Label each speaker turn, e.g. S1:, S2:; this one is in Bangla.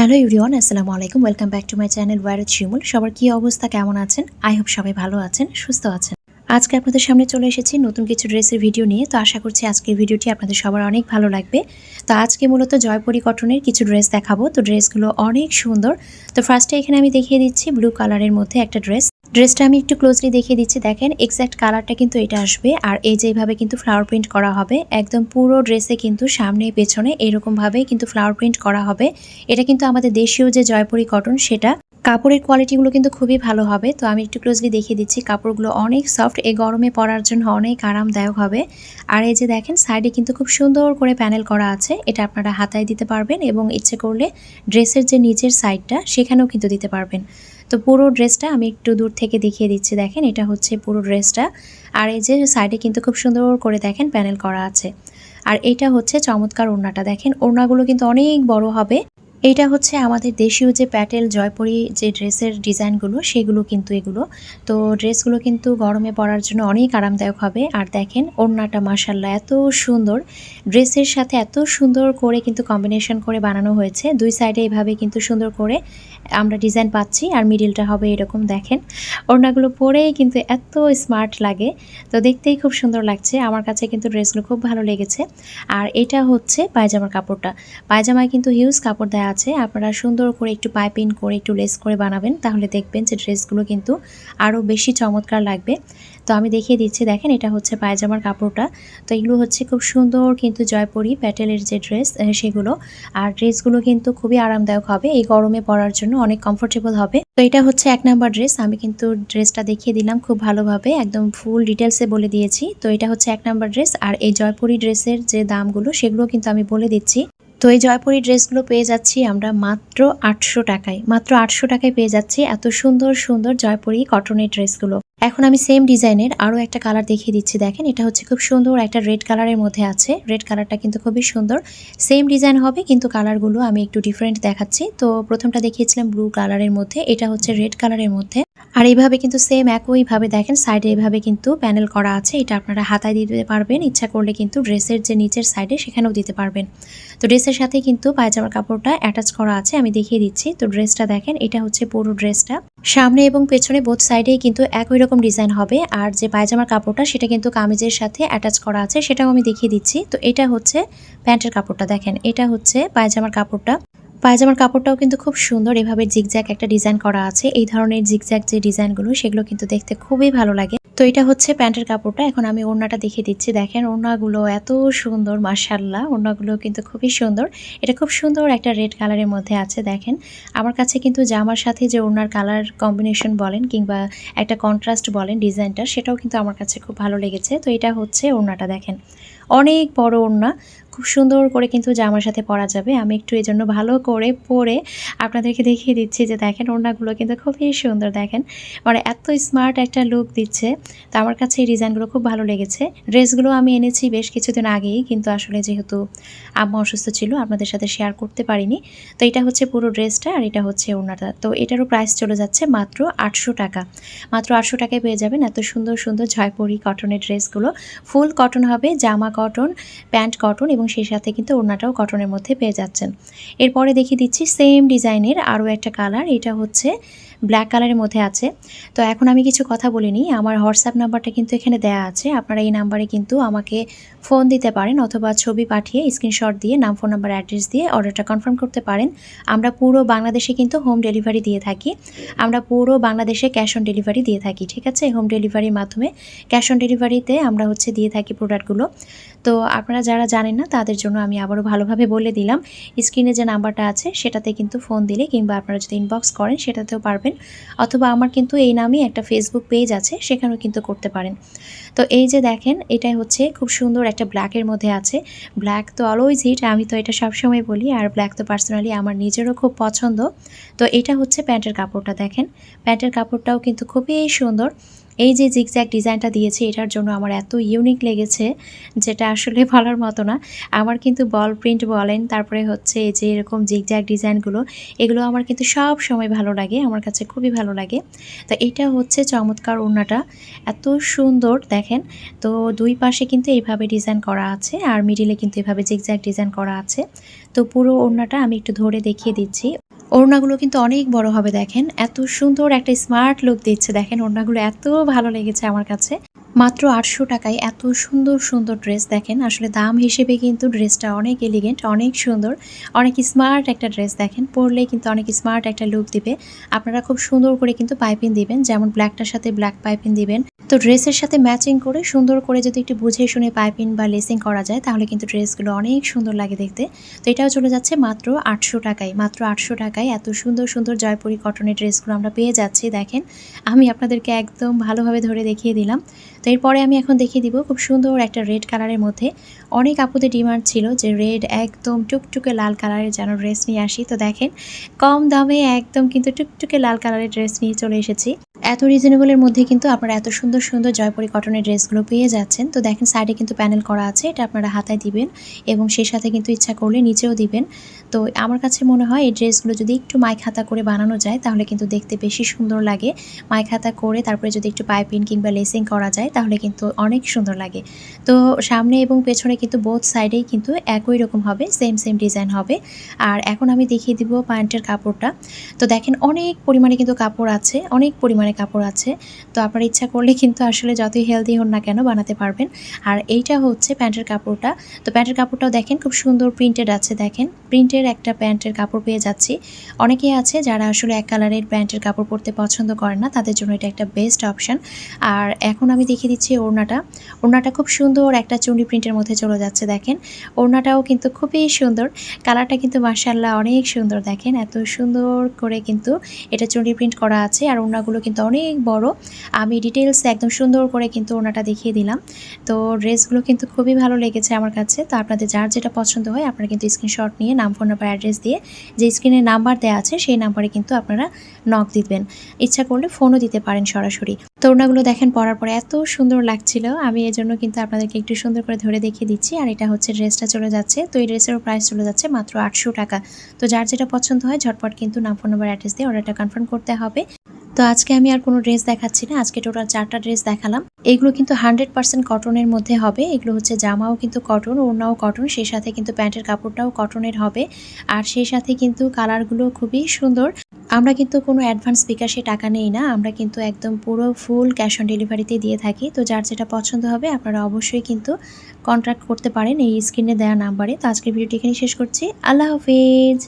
S1: হ্যালো ইউরিওয়ান আসসালামু আলাইকুম। Welcome back to my channel ওয়ারত Shimul সবার কী অবস্থা, কেমন আছেন? আই হোপ সবাই ভালো আছেন, সুস্থ আছেন। আজকে আপনাদের সামনে চলে এসেছি নতুন কিছু ড্রেসের ভিডিও নিয়ে। তো আশা করছি আজকের ভিডিওটি আপনাদের সবার অনেক ভালো লাগবে। তো আজকে মূলত জয়পুরি কটনের কিছু ড্রেস দেখাবো। তো ড্রেসগুলো অনেক সুন্দর। তো ফার্স্টে এখানে আমি দেখিয়ে দিচ্ছি ব্লু কালারের মধ্যে একটা ড্রেস। ড্রেসটা আমি একটু ক্লোজলি দেখিয়ে দিচ্ছি। দেখেন এক্স্যাক্ট কালারটা কিন্তু এটা আসবে। আর এই যেভাবে কিন্তু ফ্লাওয়ার প্রিন্ট করা হবে, একদম পুরো ড্রেসে কিন্তু সামনে, পেছনে এরকমভাবেই কিন্তু ফ্লাওয়ার প্রিন্ট করা হবে। এটা কিন্তু আমাদের দেশীয় যে জয়পুরি কটন সেটা কাপড়ের কোয়ালিটিগুলো কিন্তু খুবই ভালো হবে। তো আমি একটু ক্লোজলি দেখিয়ে দিচ্ছি, কাপড়গুলো অনেক সফট এই গরমে পরার জন্য অনেক আরামদায়ক হবে। আর এই যে দেখেন সাইডে কিন্তু খুব সুন্দর করে প্যানেল করা আছে। এটা আপনারা হাতায় দিতে পারবেন এবং ইচ্ছে করলে ড্রেসের যে নিচের সাইডটা সেখানেও কিন্তু দিতে পারবেন। তো পুরো ড্রেসটা আমি একটু দূর থেকে দেখিয়ে দিচ্ছি। দেখেন, এটা হচ্ছে পুরো ড্রেসটা। আর এই যে সাইডে কিন্তু খুব সুন্দর করে দেখেন প্যানেল করা আছে। আর এটা হচ্ছে চমৎকার ওড়নাটা। দেখেন, ওড়নাগুলো কিন্তু অনেক বড় হবে। এইটা হচ্ছে আমাদের দেশীয় যে প্যাটেল জয়পুরি যে ড্রেসের ডিজাইনগুলো, সেগুলো কিন্তু এগুলো। তো ড্রেসগুলো কিন্তু গরমে পরার জন্য অনেক আরামদায়ক হবে। আর দেখেন, ওড়নাটা মাসাল্লাহ এত সুন্দর। ড্রেসের সাথে এত সুন্দর করে কিন্তু কম্বিনেশন করে বানানো হয়েছে। দুই সাইডে এভাবে কিন্তু সুন্দর করে আমরা ডিজাইন পাচ্ছি আর মিডিলটা হবে এরকম, দেখেন। ওড়নাগুলো পরেই কিন্তু এত স্মার্ট লাগে। তো দেখতেই খুব সুন্দর লাগছে। আমার কাছে কিন্তু ড্রেসগুলো খুব ভালো লেগেছে। আর এটা হচ্ছে পায়জামার কাপড়টা। পায়জামায় কিন্তু হিউজ কাপড় দেওয়া আছে, আপনারা সুন্দর করে একটু পাইপিং করে একটু লেস করে বানাবেন, তাহলে দেখবেন যে ড্রেসগুলো কিন্তু আরও বেশি চমৎকার লাগবে। তো আমি দেখিয়ে দিচ্ছি, দেখেন এটা হচ্ছে পায়জামার কাপড়টা। তো এগুলো হচ্ছে খুব সুন্দর কিন্তু জয়পুরি প্যাটেলের যে ড্রেস সেগুলো। আর ড্রেসগুলো কিন্তু খুবই আরামদায়ক হবে, এই গরমে পরার জন্য অনেক কমফোর্টেবল হবে। তো এটা হচ্ছে এক নাম্বার ড্রেস, আমি কিন্তু ড্রেসটা দেখিয়ে দিলাম খুব ভালোভাবে, একদম ফুল ডিটেলসে বলে দিয়েছি। তো এটা হচ্ছে এক নাম্বার ড্রেস, আর এই জয়পুরি ড্রেসের যে দামগুলো, সেগুলো কিন্তু আমি বলে দিচ্ছি। তো এই জয়পুরি ড্রেসগুলো পেয়ে যাচ্ছি আমরা মাত্র আটশো টাকায়। মাত্র আটশো টাকায় পেয়ে যাচ্ছি এত সুন্দর সুন্দর জয়পুরি কটনের ড্রেসগুলো। এখন আমি সেম ডিজাইনের আরও একটা কালার দেখিয়ে দিচ্ছি, দেখেন। এটা হচ্ছে খুব সুন্দর একটা রেড কালারের মধ্যে আছে। রেড কালারটা কিন্তু খুবই সুন্দর। সেম ডিজাইন হবে, কিন্তু কালারগুলো আমি একটু ডিফারেন্ট দেখাচ্ছি। তো প্রথমটা দেখিয়েছিলাম ব্লু কালারের মধ্যে, এটা হচ্ছে রেড কালারের মধ্যে। আর এইভাবে কিন্তু সেম একইভাবে দেখেন সাইডে এইভাবে কিন্তু প্যানেল করা আছে। এটা আপনারা হাতায় দিতে পারবেন। ইচ্ছা করলে কিন্তু ড্রেসের যে নিচের সাইডে সেখানেও দিতে পারবেন। তো ড্রেসের সাথে কিন্তু পায়জামার কাপড়টা অ্যাটাচ করা আছে, আমি দেখিয়ে দিচ্ছি। তো ড্রেসটা দেখেন, এটা হচ্ছে পুরো ড্রেসটা সামনে এবং পেছনে বোথ সাইডেই কিন্তু একই রকম ডিজাইন হবে। আর যে পায়জামার কাপড়টা, সেটা কিন্তু কামিজের সাথে অ্যাটাচ করা আছে, সেটাও আমি দেখিয়ে দিচ্ছি। তো এটা হচ্ছে প্যান্টের কাপড়টা, দেখেন। এটা হচ্ছে পায়জামার কাপড়টা। পায়জামার কাপড়টাও কিন্তু খুব সুন্দর, এভাবে জিগজ্যাগ একটা ডিজাইন করা আছে। এই ধরনের জিগজ্যাগ যে ডিজাইনগুলো সেগুলো কিন্তু দেখতে খুবই ভালো লাগে। তো এটা হচ্ছে প্যান্টের কাপড়টা। এখন আমি ওড়নাটা দেখিয়ে দিচ্ছি। দেখেন ওড়নাগুলো এত সুন্দর মার্শাল্লাহ ওড়নাগুলো কিন্তু খুবই সুন্দর। এটা খুব সুন্দর একটা রেড কালারের মধ্যে আছে, দেখেন। আমার কাছে কিন্তু জামার সাথে যে ওড়নার কালার কম্বিনেশন বলেন কিংবা একটা কন্ট্রাস্ট বলেন ডিজাইনটা, সেটাও কিন্তু আমার কাছে খুব ভালো লেগেছে। তো এটা হচ্ছে ওড়নাটা, দেখেন। অনেক বড় ওড়না। খুব সুন্দর করে কিন্তু জামার সাথে পরা যাবে, আমি একটু এই জন্য ভালো করে পরে আপনাদেরকে দেখিয়ে দিচ্ছি যে দেখেন ওড়নাগুলো কিন্তু খুবই সুন্দর দেখেন। মানে এত স্মার্ট একটা লুক দিচ্ছে। তো আমার কাছে এই ডিজাইনগুলো খুব ভালো লেগেছে। ড্রেসগুলো আমি এনেছি বেশ কিছুদিন আগেই, কিন্তু আসলে যেহেতু আম্মা অসুস্থ ছিল, আপনাদের সাথে শেয়ার করতে পারিনি। তো এটা হচ্ছে পুরো ড্রেসটা আর এটা হচ্ছে ওড়নাটা। তো এটারও প্রাইস চলে যাচ্ছে মাত্র আটশো টাকা। মাত্র আটশো টাকায় পেয়ে যাবেন এত সুন্দর সুন্দর জয়পুরি কটনের ড্রেসগুলো। ফুল কটন হবে, জামা কটন প্যান্ট কটন এবং সেই সাথে কিন্তু ওড়নাটাও কটনের মধ্যে পেয়ে যাচ্ছেন। এরপরে দেখিয়ে দিচ্ছি সেম ডিজাইনের আরও একটা কালার এটা হচ্ছে ব্ল্যাক কালারের মধ্যে আছে। তো এখন আমি কিছু কথা বলিনি আমার হোয়াটসঅ্যাপ নাম্বারটা কিন্তু এখানে দেয়া আছে। আপনারা এই নাম্বারে কিন্তু আমাকে ফোন দিতে পারেন অথবা ছবি পাঠিয়ে স্ক্রিনশট দিয়ে, নাম ফোন নাম্বার অ্যাড্রেস দিয়ে অর্ডারটা কনফার্ম করতে পারেন। আমরা পুরো বাংলাদেশে কিন্তু হোম ডেলিভারি দিয়ে থাকি। আমরা পুরো বাংলাদেশে ক্যাশ অন ডেলিভারি দিয়ে থাকি, ঠিক আছে? হোম ডেলিভারির মাধ্যমে ক্যাশ অন ডেলিভারিতে আমরা হচ্ছে দিয়ে থাকি প্রোডাক্টগুলো তো আপনারা যারা জানেন না, তাদের জন্য আমি আবারও ভালোভাবে বলে দিলাম। স্ক্রিনে যে নাম্বারটা আছে, সেটাতে কিন্তু ফোন দিলে কিংবা আপনারা যদি ইনবক্স করেন, সেটাতেও পারবেন। অথবা আমার কিন্তু এই নামে একটা ফেসবুক পেজ আছে, সেখানেও কিন্তু করতে পারেন। তো এই যে দেখেন, এটাই হচ্ছে খুব সুন্দর একটা ব্ল্যাকের মধ্যে আছে। ব্ল্যাক তো অলওয়েজ হিট আমি তো এটা সবসময় বলি, আর ব্ল্যাক তো পার্সোনালি আমার নিজেরও খুব পছন্দ। তো এটা হচ্ছে প্যান্টের কাপড়টা দেখেন। প্যান্টের কাপড়টাও কিন্তু খুবই সুন্দর। এই যে জিগজ্যাগ ডিজাইনটা দিয়েছে, এটার জন্য আমার এত ইউনিক লেগেছে, যেটা আসলে বলার মতো না। আমার কিন্তু বল প্রিন্ট বলেন, তারপরে হচ্ছে এই যে এরকম জিগজ্যাগ ডিজাইনগুলো এগুলো আমার কিন্তু সব সময় ভালো লাগে, আমার কাছে খুবই ভালো লাগে। তো এটা হচ্ছে চমৎকার ওড়নাটা, এত সুন্দর, দেখেন। তো দুই পাশে কিন্তু এইভাবে ডিজাইন করা আছে, আর মিডিলে কিন্তু এভাবে জিগজ্যাগ ডিজাইন করা আছে। তো পুরো ওড়নাটা আমি একটু ধরে দেখিয়ে দিচ্ছি। ওড়নাগুলো কিন্তু অনেক বড় হবে, দেখেন। এত সুন্দর একটা স্মার্ট লুক দিচ্ছে, দেখেন ওড়নাগুলো এত ভালো লেগেছে আমার কাছে। মাত্র আটশো টাকায় এত সুন্দর সুন্দর ড্রেস দেখেন। আসলে দাম হিসেবে কিন্তু ড্রেসটা অনেক এলিগেন্ট অনেক সুন্দর। অনেক স্মার্ট একটা ড্রেস দেখেন। পরলে কিন্তু অনেক স্মার্ট একটা লুক দিবে। আপনারা খুব সুন্দর করে কিন্তু পাইপিং দিবেন, যেমন ব্ল্যাকটার সাথে ব্ল্যাক পাইপিং দিবেন। তো ড্রেসের সাথে ম্যাচিং করে সুন্দর করে যদি একটু বুঝে শুনে পাইপিং বা লেসিং করা যায়, তাহলে কিন্তু ড্রেসগুলো অনেক সুন্দর লাগে দেখতে। তো এটাও চলে যাচ্ছে মাত্র আটশো টাকায়। মাত্র আটশো টাকায় এত সুন্দর সুন্দর জয়পুরি কটনের ড্রেসগুলো আমরা পেয়ে যাচ্ছি, দেখেন। আমি আপনাদেরকে একদম ভালোভাবে ধরে দেখিয়ে দিলাম। তো এরপরে আমি এখন দেখিয়ে দিব খুব সুন্দর একটা রেড কালারের মধ্যে। অনেক আপুদের ডিমান্ড ছিল যে রেড একদম টুকটুকে লাল কালারের যেন ড্রেস নিয়ে আসি। তো দেখেন, কম দামে একদম কিন্তু টুকটুকে লাল কালারের ড্রেস নিয়ে চলে এসেছি। এত রিজনেবলের মধ্যে কিন্তু আপনারা এত সুন্দর সুন্দর জয়পুরি কটনের ড্রেসগুলো পেয়ে যাচ্ছেন। তো দেখেন সাইডে কিন্তু প্যানেল করা আছে, এটা আপনারা হাতায় দিবেন এবং সেই সাথে কিন্তু ইচ্ছা করলে নিচেও দিবেন। তো আমার কাছে মনে হয় এই ড্রেসগুলো যদি একটু মাইক হাতা করে বানানো যায়, তাহলে কিন্তু দেখতে বেশি সুন্দর লাগে। মাইক হাতা করে তারপরে যদি একটু পাইপিং কিংবা লেসিং করা যায়, তাহলে কিন্তু অনেক সুন্দর লাগে। তো সামনে এবং পেছনে কিন্তু বোথ সাইডেই কিন্তু একই রকম হবে সেম সেম ডিজাইন হবে। আর এখন আমি দেখিয়ে দিব প্যান্টের কাপড়টা। তো দেখেন অনেক পরিমাণে কিন্তু কাপড় আছে, অনেক পরিমাণে কাপড় আছে। তো আপনার ইচ্ছা করলে কিন্তু আসলে যতই হেলদি হন না কেন বানাতে পারবেন। আর এইটা হচ্ছে প্যান্টের কাপড়টা। তো প্যান্টের কাপড়টাও দেখেন খুব সুন্দর প্রিন্টেড আছে দেখেন। প্রিন্টের একটা প্যান্টের কাপড় পেয়ে যাচ্ছি। অনেকেই আছে যারা আসলে এক কালারের প্যান্টের কাপড় পরতে পছন্দ করেন না, তাদের জন্য এটা একটা বেস্ট অপশান আর এখন আমি দেখিয়ে দিচ্ছি ওড়নাটা। ওড়নাটা খুব সুন্দর একটা চুনি প্রিন্টের মধ্যে চলে যাচ্ছে দেখেন। ওড়নাটাও কিন্তু খুবই সুন্দর। কালারটা কিন্তু মার্শাল্লাহ অনেক সুন্দর দেখেন। এত সুন্দর করে কিন্তু এটা চুনি প্রিন্ট করা আছে। আর ওড়নাগুলো কিন্তু অনেক বড়। আমি ডিটেলস একদম সুন্দর করে কিন্তু ওড়নাটা দেখিয়ে দিলাম। তো ড্রেসগুলো কিন্তু খুবই ভালো লেগেছে আমার কাছে। তো আপনাদের যার যেটা পছন্দ হয় আপনারা কিন্তু স্ক্রিনশট নিয়ে নাম ফোন নাম্বার অ্যাড্রেস দিয়ে যে স্ক্রিনে নাম্বার দেওয়া আছে সেই নাম্বারে কিন্তু আপনারা নক দিবেন। ইচ্ছা করলে ফোনও দিতে পারেন সরাসরি। তো ওড়নাগুলো দেখেন পরার পরে এত সুন্দর লাগছিল। আমি এই জন্য কিন্তু আপনাদেরকে একটু সুন্দর করে ধরে দেখিয়ে দিচ্ছি। আর এটা হচ্ছে ড্রেসটা চলে যাচ্ছে। তো এই ড্রেসেরও প্রাইস চলে যাচ্ছে মাত্র আটশো টাকা। তো যার যেটা পছন্দ হয় ঝটপট কিন্তু নাম ফোন নাম্বার অ্যাড্রেস দিয়ে অর্ডারটা কনফার্ম করতে হবে। তো আজকে আমি আর কোনো ড্রেস দেখাচ্ছি না। আজকে টোটাল চারটা ড্রেস দেখালাম। এগুলো কিন্তু হান্ড্রেড পার্সেন্ট কটনের মধ্যে হবে। এগুলো হচ্ছে জামাও কিন্তু কটন ওড়নাও কটন সেই সাথে কিন্তু প্যান্টের কাপড়টাও কটনের হবে। আর সেই সাথে কিন্তু কালারগুলো খুবই সুন্দর। আমরা কিন্তু কোনো অ্যাডভান্স বিকাশে টাকা নেই না। আমরা কিন্তু একদম পুরো ফুল ক্যাশ অন ডেলিভারিতে দিয়ে থাকি। তো যার যেটা পছন্দ হবে, আপনারা অবশ্যই কিন্তু কন্ট্যাক্ট করতে পারেন এই স্ক্রিনে দেওয়া নাম্বারে তো আজকের ভিডিওটি এখানে শেষ করছি। আল্লাহ হাফিজ!